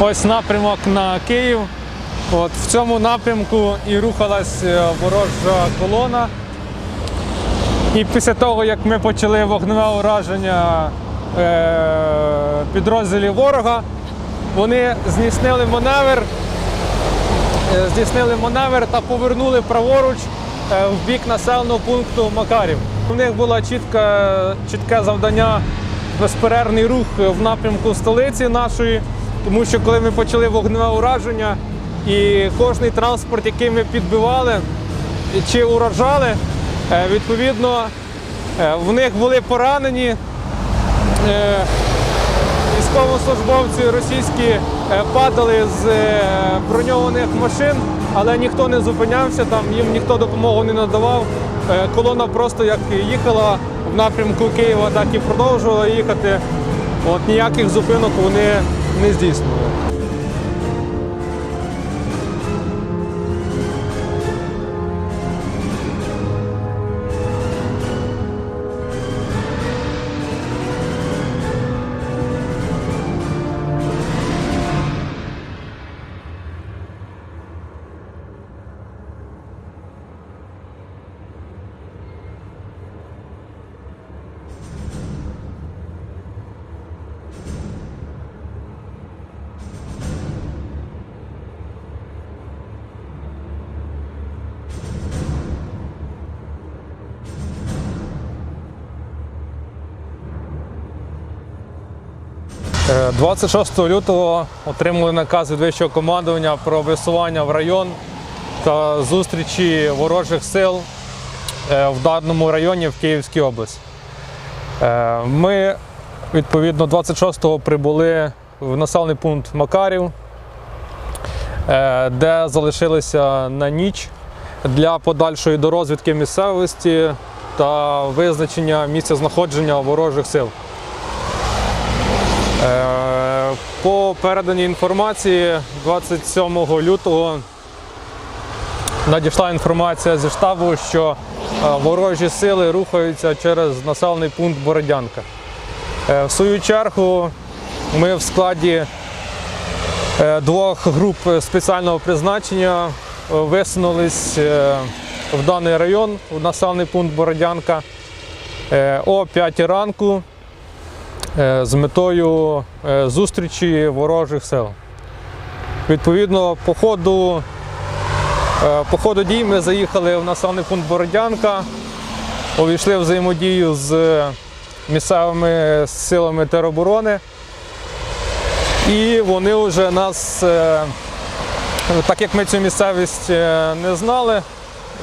Ось напрямок на Київ. От в цьому напрямку і рухалась е, ворожа колона. І після того, як ми почали вогневе ураження е, підрозділів ворога, вони здійснили маневр, е, здійснили маневр та повернули праворуч в бік населеного пункту Макарів. У них було чітке, чітке завдання безперервний рух в напрямку столиці нашої, тому що коли ми почали вогневе ураження, і кожний транспорт, який ми підбивали чи уражали, е, відповідно, е, в них були поранені е, військовослужбовці російські падали з броньованих машин, але ніхто не зупинявся, там їм ніхто допомогу не надавав. Колона просто як їхала в напрямку Києва, так і продовжувала їхати. От ніяких зупинок вони не здійснювали. 26 лютого отримали наказ від вищого командування про висування в район та зустрічі ворожих сил е, в даному районі в Київській області. Е, Ми відповідно 26-го прибули в населений пункт Макарів, е, де залишилися на ніч для подальшої дорозвідки місцевості та визначення місця знаходження ворожих сил. Е, По переданій інформації 27 лютого надійшла інформація зі штабу, що е, ворожі сили рухаються через населений пункт Бородянка. Е, В свою чергу ми в складі двох груп спеціального призначення висунулись в даний район, в населений пункт Бородянка о 5 ранку з метою е, зустрічі ворожих сил. Відповідно, по ходу, е, по ходу дій ми заїхали в населений пункт Бородянка, увійшли в взаємодію з місцевими силами тероборони. І вони вже нас, е, так як ми цю місцевість е, не знали,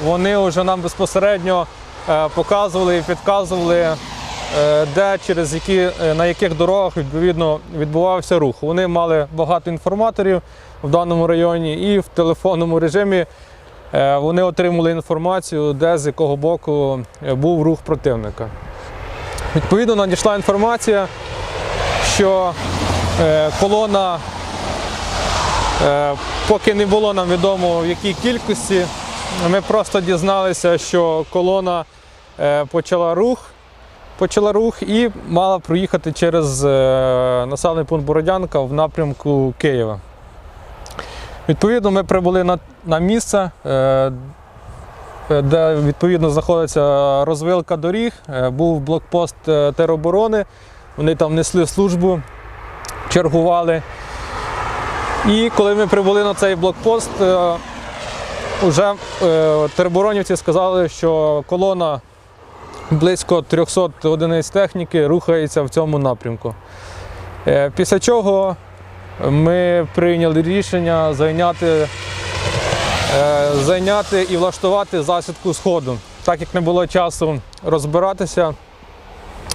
вони вже нам безпосередньо е, показували і підказували, е, де через які, е, на яких дорогах відповідно відбувався рух. Вони мали багато інформаторів в даному районі і в телефонному режимі е, вони отримали інформацію, де з якого боку е, був рух противника. Відповідно, надійшла інформація, що е, колона, е, поки не було нам відомо в якій кількості, ми просто дізналися, що колона е, почала рух, почала рух і мала проїхати через е, населений пункт Бородянка в напрямку Києва. Відповідно, ми прибули на, на місце, е, де відповідно знаходиться розвилка доріг, е, був блокпост е, тероборони. Вони там несли службу, чергували. І коли ми прибули на цей блокпост, е, вже е, тероборонівці сказали, що колона близько 300 одиниць техніки рухається в цьому напрямку. Е, Після чого ми прийняли рішення зайняти, е, зайняти і влаштувати засідку сходу. Так як не було часу розбиратися,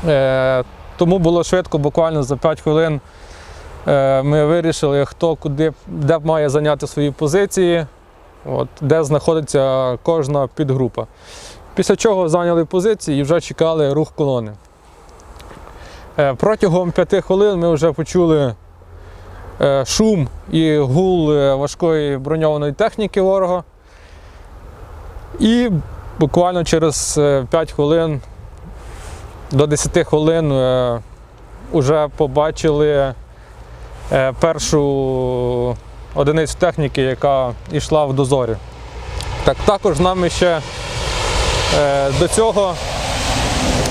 е, тому було швидко, буквально за 5 хвилин ми вирішили, хто куди, де має зайняти свої позиції, от, де знаходиться кожна підгрупа. Після чого зайняли позиції і вже чекали рух колони. Е, Протягом 5 хвилин ми вже почули е, шум і гул е, важкої броньованої техніки ворога. І буквально через е, 5 хвилин до 10 хвилин вже побачили першу одиницю техніки, яка йшла в дозорі. Так, також з нами ще до цього,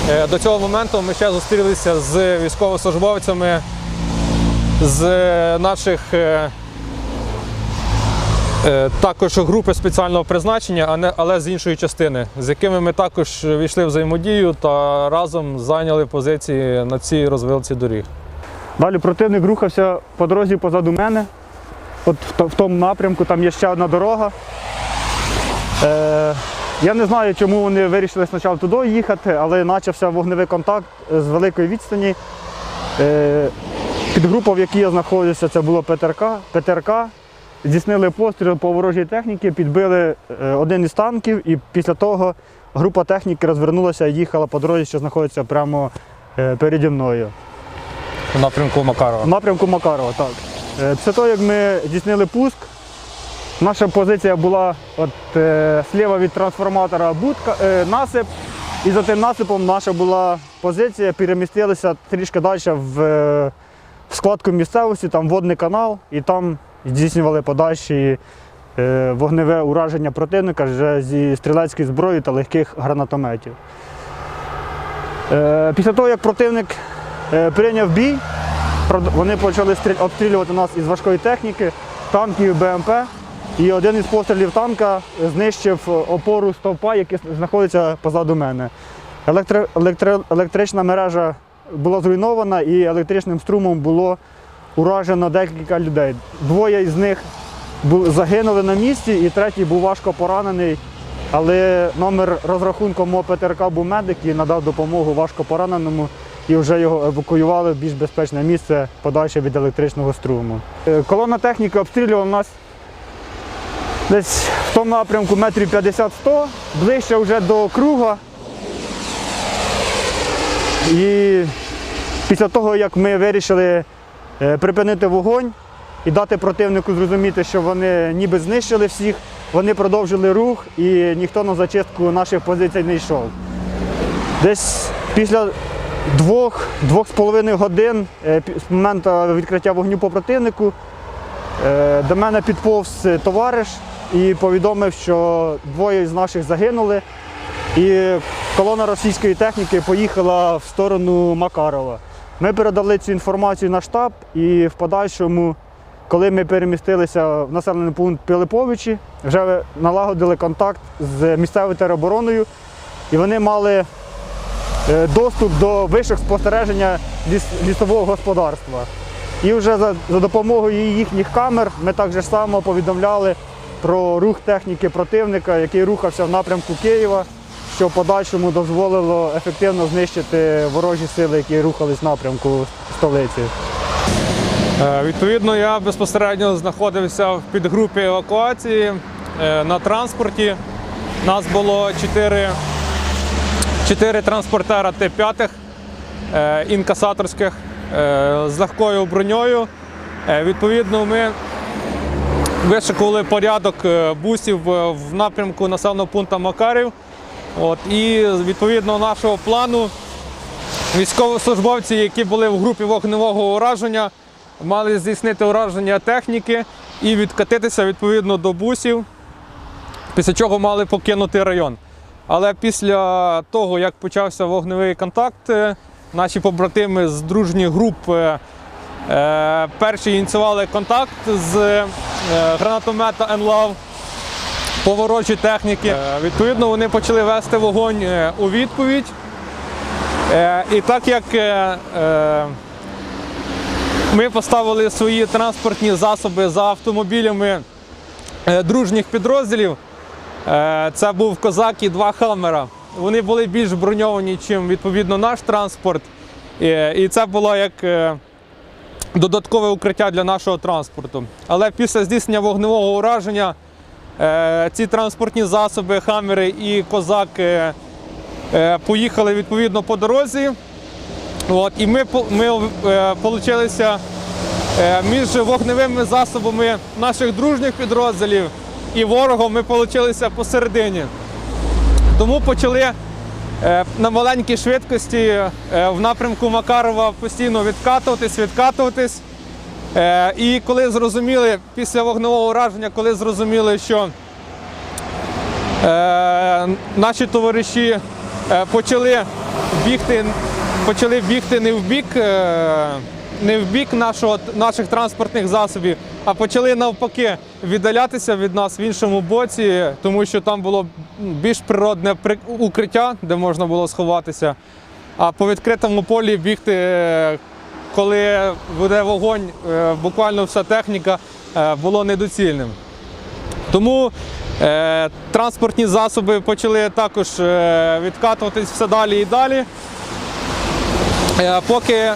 е, до цього моменту ми ще зустрілися з військовослужбовцями з наших е, е, також групи спеціального призначення, але з іншої частини, з якими ми також війшли в взаємодію та разом зайняли позиції на цій розвилці доріг. Далі противник рухався по дорозі позаду мене. От в, тому напрямку там є ще одна дорога. Е, я не знаю, чому вони вирішили спочатку туди їхати, але почався вогневий контакт з великої відстані. Е, підгрупа, в якій я знаходився, це було ПТРК. ПТРК. Здійснили постріл по ворожій техніці, підбили е, один із танків, і після того група техніки розвернулася і їхала по дорозі, що знаходиться прямо е, переді мною. В напрямку Макарова. В напрямку Макарова, так. Після того, як ми здійснили пуск, наша позиція була от, е, зліва від трансформатора будка, е, насип, і за тим насипом наша була позиція, перемістилися трішки далі в, е, в складку місцевості, там водний канал, і там здійснювали подальші е, вогневе ураження противника вже зі стрілецької зброї та легких гранатометів. Е, Після того, як противник е, прийняв бій, Вони почали обстрілювати нас із важкої техніки, танків БМП. І один із пострілів танка знищив опору стовпа, який знаходиться позаду мене. Електри... електри- Електрична мережа була зруйнована і електричним струмом було уражено декілька людей. Двоє із них загинули на місці, і третій був важко поранений. Але номер розрахунку МО ПТРК був медик і надав допомогу важко пораненому і вже його евакуювали в більш безпечне місце подальше від електричного струму. Е, Колона техніки обстрілювала нас десь в тому напрямку метрів 50-100, ближче вже до круга. І після того, як ми вирішили е, припинити вогонь і дати противнику зрозуміти, що вони ніби знищили всіх, вони продовжили рух і ніхто на зачистку наших позицій не йшов. Десь після двох, двох з половиною годин е, з моменту відкриття вогню по противнику е, до мене підповз товариш і повідомив, що двоє з наших загинули. І колона російської техніки поїхала в сторону Макарова. Ми передали цю інформацію на штаб і в подальшому, коли ми перемістилися в населений пункт Пилиповичі, вже налагодили контакт з місцевою теробороною, і вони мали е, доступ до вишок спостереження ліс- лісового господарства. І вже за, за допомогою їхніх камер ми так же само повідомляли про рух техніки противника, який рухався в напрямку Києва, що в подальшому дозволило ефективно знищити ворожі сили, які рухались в напрямку столиці. Е, Відповідно, я безпосередньо знаходився в підгрупі евакуації е, на транспорті. Нас було 4, 4 транспортера Т-5 е, інкасаторських з легкою броньою. Відповідно, ми вишикували порядок е, бусів е, в напрямку населеного пункту Макарів. От, і відповідно нашого плану Військовослужбовці, які були в групі вогневого ураження, мали здійснити ураження техніки і відкатитися відповідно до бусів, після чого мали покинути район. Але після того, як почався вогневий контакт, е, наші побратими з дружніх груп перші ініціювали контакт з е, гранатомета «Енлав» по ворожій техніки. Е, Відповідно, вони почали вести вогонь е, у відповідь. Е, І так як е, е, ми поставили свої транспортні засоби за автомобілями е, дружніх підрозділів, е, це був козак і два хаммера. Вони були більш броньовані, ніж відповідно наш транспорт. Е, І це було як е, додаткове укриття для нашого транспорту. Але після здійснення вогневого ураження е, ці транспортні засоби, хамери і козак. е, поїхали відповідно по дорозі. От, і ми, ми е, получилися між вогневими засобами наших дружніх підрозділів і ворогом ми получилися посередині. Тому почали на маленькій швидкості е, в напрямку Макарова постійно відкатуватись, відкатуватись. Е, і коли зрозуміли, після вогневого ураження, коли зрозуміли, що е, наші товариші е, почали бігти, почали бігти не в бік, е, не в бік нашого, наших транспортних засобів, а почали навпаки віддалятися від нас в іншому боці, тому що там було більш природне при- укриття, де можна було сховатися. А по відкритому полі бігти, е, коли буде вогонь, е, буквально вся техніка, е, було недоцільним. Тому транспортні засоби почали також відкатуватись все далі і далі. Е, поки е,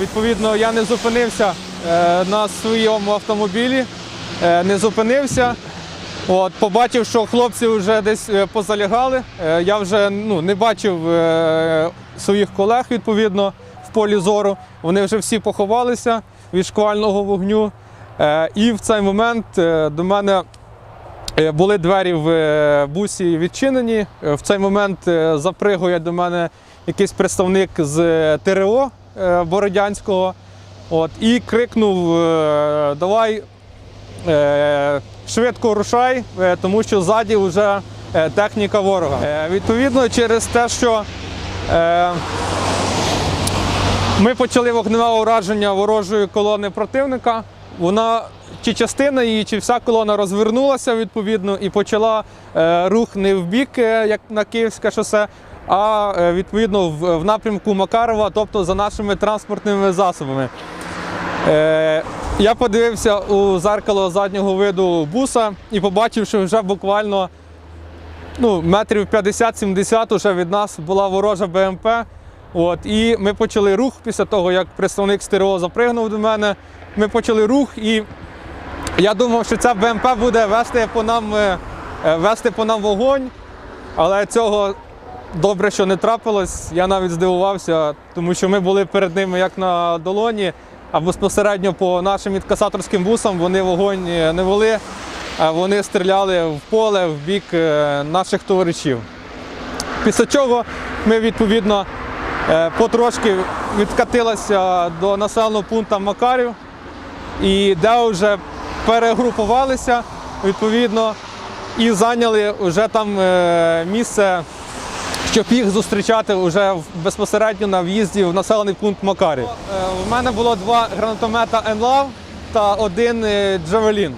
відповідно я не зупинився е, на своєму автомобілі, не зупинився. От, побачив, що хлопці вже десь позалягали. Я вже ну, не бачив своїх колег відповідно в полі зору. Вони вже всі поховалися від шквального вогню. І в цей момент до мене Були двері в бусі відчинені. В цей момент запригує до мене якийсь представник з е, ТРО е, Бородянського от, і крикнув: е, Давай швидко рушай, тому що ззаді вже техніка ворога. Відповідно, через те, що ми почали вогневе ураження ворожої колони противника. Вона чи частина її, чи вся колона розвернулася відповідно і почала рух не в бік, як на Київське шосе, а е, відповідно в, напрямку Макарова, тобто за нашими транспортними засобами. Е, я подивився у зеркало заднього виду буса і побачив, що вже буквально ну, метрів 50-70 уже від нас була ворожа БМП. От, і ми почали рух після того, як представник стерео запригнув до мене. Ми почали рух, і я думав, що ця БМП буде вести по нам, е, вести по нам вогонь, але цього добре, що не трапилось. Я навіть здивувався, тому що ми були перед ними як на долоні, а безпосередньо по нашим інкасаторським бусам вони вогонь е, не вели, а вони стріляли в поле в бік е, наших товаришів. Після чого ми відповідно е, потрошки відкатилися до населеного пункту Макарів, і де вже перегрупувалися відповідно і зайняли вже там місце, щоб їх зустрічати вже безпосередньо на в'їзді в населений пункт Макарів. Е, У мене було два гранатомета «Енлав» та один е, Джавелін.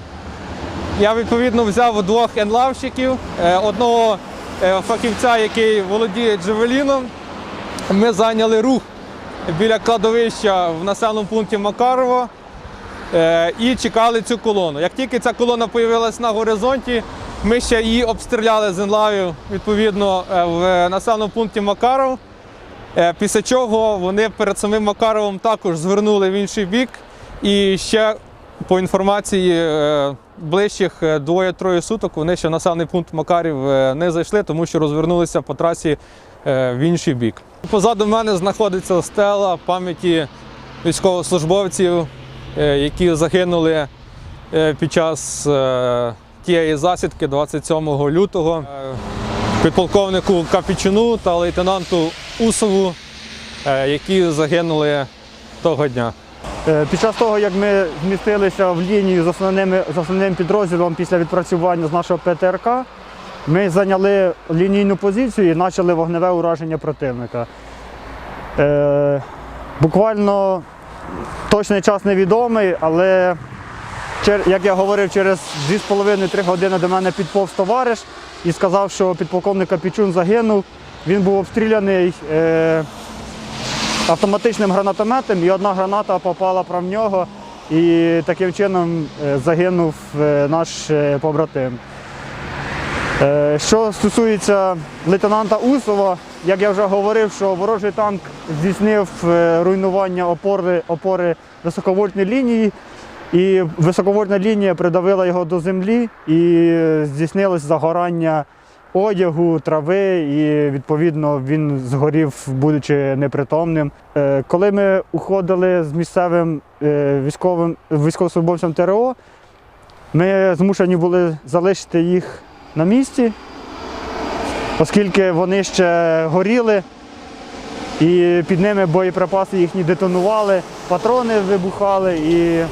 Я відповідно взяв двох енлавщиків, е, одного е, фахівця, який володіє Джавеліном. Ми зайняли рух біля кладовища в населеному пункті Макарова е, і чекали цю колону. Як тільки ця колона з'явилася на горизонті, ми ще її обстріляли з енлавів відповідно е, в населеному пункті Макаров. Е, Після чого вони перед самим Макаровим також звернули в інший бік. І ще по інформації е, ближчих двоє-троє суток вони ще населений пункт Макарів не зайшли, тому що розвернулися по трасі в інший бік. Позаду мене знаходиться стела пам'яті військовослужбовців, які загинули під час тієї засідки 27 лютого. Е, Підполковнику Капічуну та лейтенанту Усову, е, які загинули того дня. Е, Під час того, як ми змістилися в лінію з, основними, з основним підрозділом після відпрацювання з нашого ПТРК, ми зайняли лінійну позицію і почали вогневе ураження противника. Буквально точний час невідомий, але як я говорив, через 2,5-3 години до мене підповз товариш і сказав, що підполковник Капічун загинув. Він був обстріляний. Е, автоматичним гранатометом, і одна граната попала прав нього, і таким чином е, загинув е, наш е, побратим. Що стосується лейтенанта Усова, як я вже говорив, що ворожий танк здійснив руйнування опори, опори високовольтної лінії, і високовольтна лінія придавила його до землі і здійснилось загорання одягу, трави, і відповідно він згорів, будучи непритомним. Е, Коли ми уходили з місцевим е, військовим військовослужбовцем ТРО, ми змушені були залишити їх на місці, оскільки вони ще горіли, і під ними боєприпаси їхні детонували, патрони вибухали, і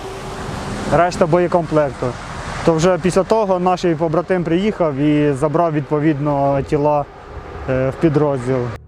решта боєкомплекту. То вже після того наш побратим приїхав і забрав відповідно тіла е, в підрозділ.